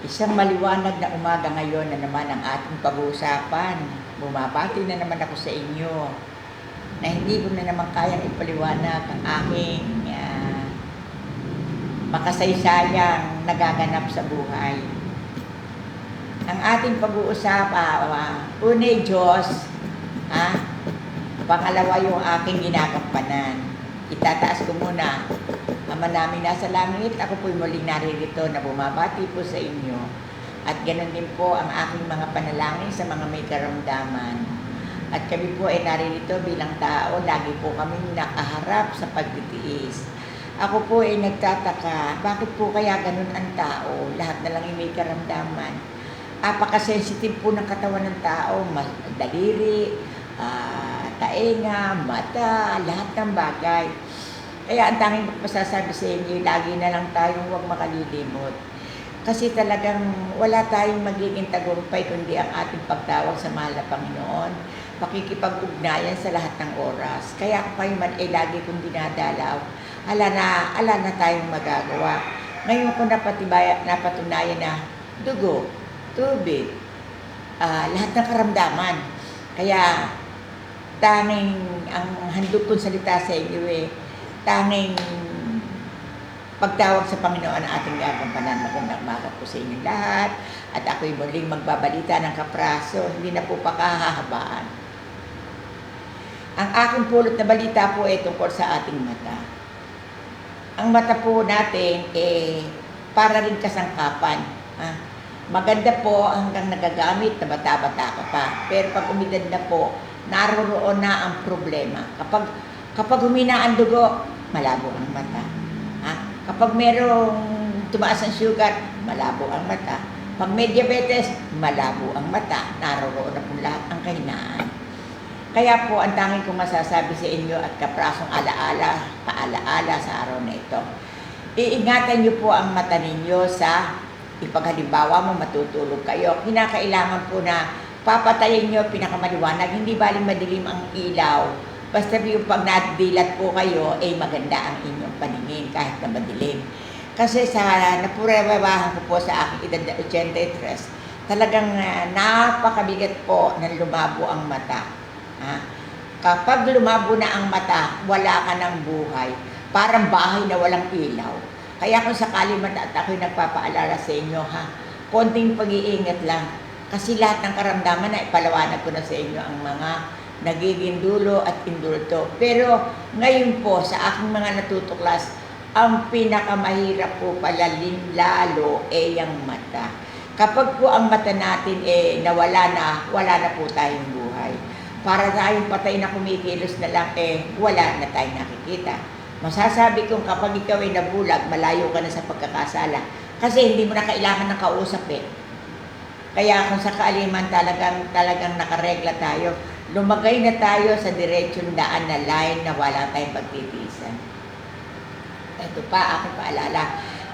Isang maliwanag na umaga ngayon na naman ang ating pag-uusapan. Bumabati na naman ako sa inyo na hindi ko na naman kayang ipaliwanag ang aking ah, makasaysayang nagaganap sa buhay. Ang ating pag-uusapan, uh, unay Diyos, ha? pangalawa yung aking ginagampanan. Itataas ko muna Ama namin nasa langit, ako po'y muling naririto na bumabati po sa inyo. At ganun din po ang aking mga panalangin sa mga may karamdaman. At kami po ay naririto bilang tao, lagi po kami nakaharap sa pagtitiis. Ako po ay nagtataka, bakit po kaya ganun ang tao? Lahat na lang ay may karamdaman. Apaka-sensitive po ng katawan ng tao, daliri, ah, taenga, mata, lahat ng bagay. Kaya ang tanging masasabi sa inyo, lagi na lang tayong huwag makalilimot. Kasi talagang wala tayong magiging tagumpay kundi ang ating pagtawag sa mahal na Panginoon, pakikipag-ugnayan sa lahat ng oras. Kaya kung kayo man ay lagi kong dinadalaw, ala na, ala na tayong magagawa. Ngayon ko napatibaya, napatunayan na dugo, tubig, ah, lahat ng karamdaman. Kaya tanging ang handog kong salita sa inyo eh, tanging pagtawag sa Panginoon ang ating gagampanan. Magandang umaga po sa inyo lahat. At ako'y muling magbabalita ng kapraso, hindi na po pakahahabaan. Ang aking pulot na balita po ay tungkol sa ating mata. Ang mata po natin eh para rin kasangkapan. Ha? Maganda po hanggang nagagamit na bata-bata ka pa. Pero pag umidad na po, naroroon na ang problema. Kapag kapag humina ang dugo, malabo ang mata. Ha? Kapag merong tumaas ang sugar, malabo ang mata. Pag may diabetes, malabo ang mata. Naroroon na po lahat ang kahinaan. Kaya po, ang tanging kong masasabi sa inyo at kaprasong alaala, paalaala sa araw na ito. Iingatan niyo po ang mata ninyo sa ipaghalimbawa mo matutulog kayo. Kinakailangan po na papatayin niyo pinakamaliwanag, hindi baling madilim ang ilaw. Basta yung pag nadilat po kayo, ay maganda ang inyong paningin kahit na madilim. Kasi sa napurababahan ko po sa aking edad na 83, talagang ah, napakabigat po na lumabo ang mata. Ha? Kapag lumabo na ang mata, wala ka ng buhay. Parang bahay na walang ilaw. Kaya kung sakali man at ako'y nagpapaalala sa inyo, ha, konting pag-iingat lang. Kasi lahat ng karamdaman na ipalawanag ko na sa inyo ang mga nagiging dulo at indulto. Pero ngayon po, sa aking mga natutuklas, ang pinakamahirap po pala lalo ay ang mata. Kapag po ang mata natin eh nawala na, wala na po tayong buhay. Para tayong patay na kumikilos na lang eh wala na tayong nakikita. Masasabi kong kapag ikaw ay nabulag, malayo ka na sa pagkakasala. Kasi hindi mo na kailangan ng kausap eh. Kaya kung sakali man talagang, talagang nakaregla tayo, lumagay na tayo sa diretsyon daan na line na wala tayong pagtitiisan. Ito pa, aking paalala.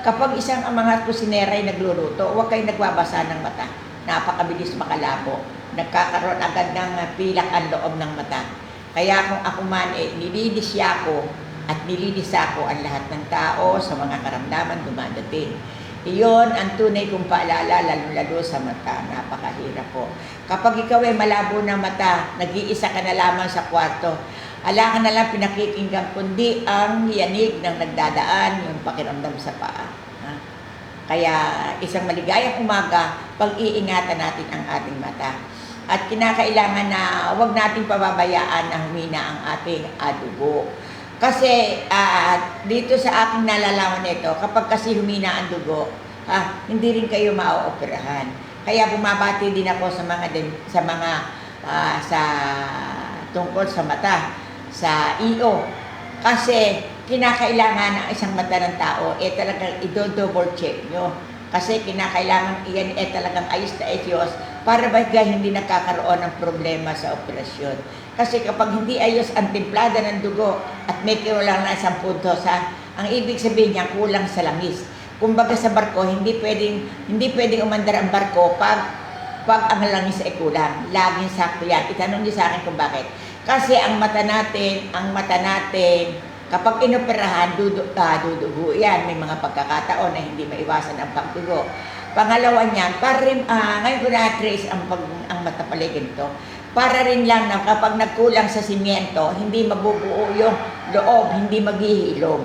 Kapag isang ang mga kusinera ay nagluluto, huwag kayong nagbabasa ng mata. Napakabilis makalabo. Nagkakaroon agad ng pilak ang loob ng mata. Kaya kung ako man, eh, nilidisya ko at nilidisa ko ang lahat ng tao sa mga karamdaman dumadating. Iyon ang tunay kong paalala, lalo-lalo sa mata. Napakahirap po. Kapag ikaw ay malabo ng mata, nag-iisa ka na lamang sa kwarto, ala ka na lang pinakikinggan, kundi ang yanig ng nagdadaan, yung pakiramdam sa paa. Ha? Kaya isang maligayang umaga, pag-iingatan natin ang ating mata. At kinakailangan na huwag nating pababayaan na humina ang ating adugo. Kasi ah, dito sa aking nalalaman nito, kapag kasi humina ang dugo, ah, hindi rin kayo maaoperahan. Kaya bumabati din ako sa mga din, sa mga ah, sa tungkol sa mata, sa iyo. Kasi kinakailangan ng isang mata ng tao, eh talagang i-double check nyo. Kasi kinakailangan iyan eh talagang ayos na ayos para ba hindi nakakaroon ng problema sa operasyon. Kasi kapag hindi ayos ang timplada ng dugo at may kulang na isang puntos, ha, ang ibig sabihin niya kulang sa langis. Kumbaga sa barko, hindi pwedeng, hindi pwedeng umandar ang barko pag, pag ang langis ay kulang. Laging sakto yan. Itanong niyo sa akin kung bakit. Kasi ang mata natin, ang mata natin, kapag inoperahan, dudu, ah, dudugo yan. May mga pagkakataon na hindi maiwasan ang pagdugo. Pangalawa niyan, para rin, ah, ngayon ko na-trace ang, pag, ang mata pala ganito, para rin lang na kapag nagkulang sa simyento, hindi mabubuo yung loob, hindi maghihilom.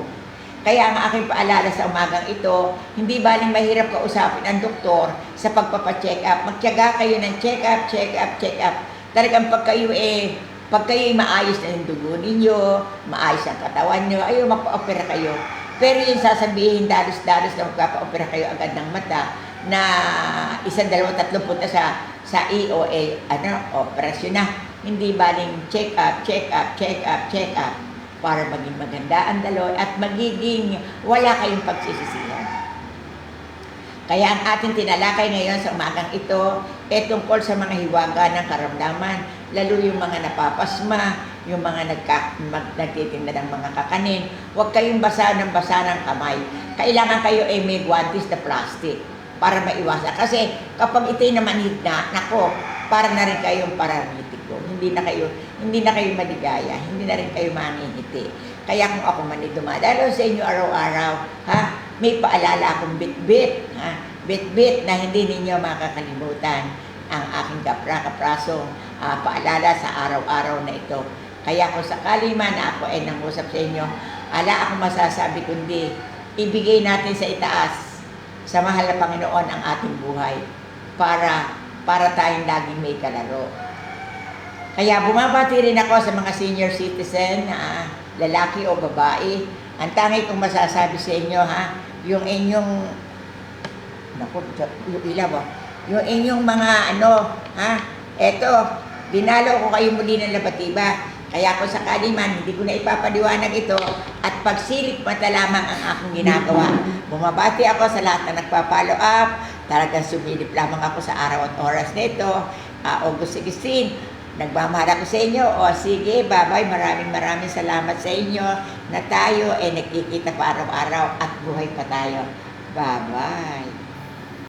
Kaya ang aking paalala sa umagang ito, hindi baling mahirap kausapin ang doktor sa pagpapacheck up. Magtiyaga kayo ng check up, check up, check up. Talagang pag kayo eh, pag kayo maayos na yung dugo ninyo, maayos ang katawan nyo, ayaw magpa-opera kayo. Pero yung sasabihin, dalos-dalos na magpapa-opera kayo agad ng mata, na isang, dalawa, tatlong punta sa sa EOA, ano, operasyon na. Hindi baling check up, check up, check up, check up para maging maganda ang daloy at magiging wala kayong pagsisisihan. Kaya ang ating tinalakay ngayon sa umagang ito, ay tungkol sa mga hiwaga ng karamdaman, lalo yung mga napapasma, yung mga nagka, mag, nagtitinda ng mga kakanin. Huwag kayong basa ng basa ng kamay. Kailangan kayo ay may guantes na plastic para maiwasan. Kasi kapag ito'y namanhid na, nako, para na rin kayong paralitiko. Hindi na kayo, hindi na kayo maligaya, hindi na rin kayo mangingiti. Kaya kung ako man dumadalo sa inyo araw-araw, ha, may paalala akong bit-bit, ha, bit-bit na hindi ninyo makakalimutan ang aking kapra-kaprasong ah, paalala sa araw-araw na ito. Kaya kung sakali man ako ay nangusap sa inyo, ala ako masasabi kundi ibigay natin sa itaas sa mahal na Panginoon ang ating buhay para para tayong laging may kalaro. Kaya bumabati rin ako sa mga senior citizen na lalaki o babae. Ang tangi kong masasabi sa inyo ha, yung inyong Naku, yung ilaw ah. Yung inyong mga ano, ha? Eto, dinalo ko kayo muli ng labatiba. Kaya kung sakali man, hindi ko na ipapaliwanag ito at pagsilip mata lamang ang aking ginagawa. Bumabati ako sa lahat na nagpa-follow up. Talagang sumilip lamang ako sa araw at oras nito. Ah, August 16, nagmamahal ako sa inyo. O sige, bye-bye. Maraming maraming salamat sa inyo na tayo ay nagkikita pa araw-araw at buhay pa tayo. Bye-bye.